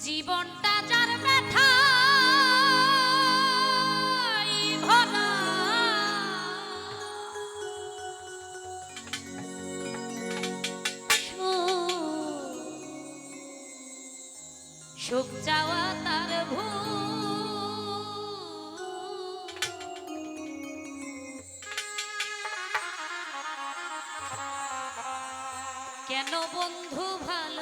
জীবনটা যার ব্যথা সুখ- চাওয়া তার কেন বন্ধু ভালো